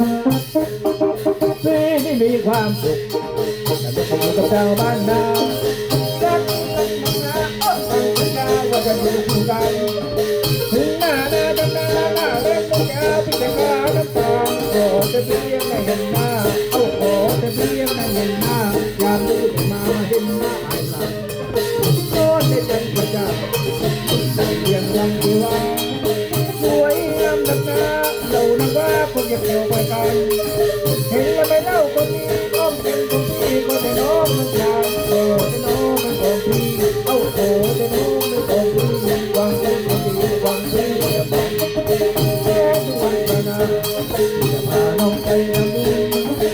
ไม่มีความสุขแต่ไม่คงกับชาวบ้านนาจักกันนะอ้นกันนะว่าจะอยู่คู่กันถึงหน้าหน้าดำหน้าหน้าเล็กต้องแก้วพิจารณาน้ำตาโกรธจะเพียงไม่เห็นหน้า เห็นแล้วไม่เล่าคนนี้อ้อมเป็นคนที่คนได้น้องมันยากโอ้ได้น้องไม่บอกพี่เอ้าโอ้ได้น้องไม่บอกพี่หวังใจคนดีหวังใจจะบอกแค่ทุกวันพนาจะพาน้องไปทำบุญ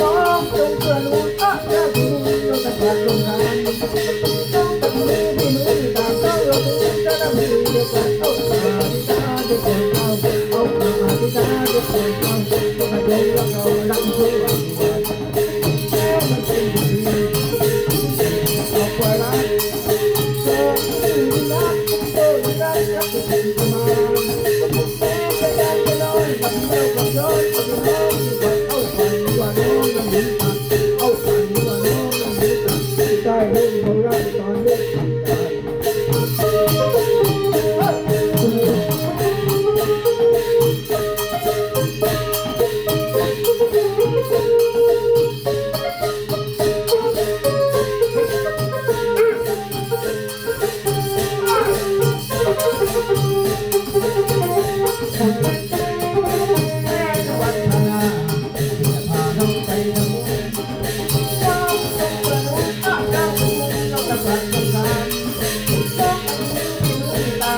น้องจงเชื่อรู้อะจะดูเราจะดขาดลงหายต้องตัดมือที่มือต่างเจ้าเราดูจะนำมือเดียวกัน Thank you.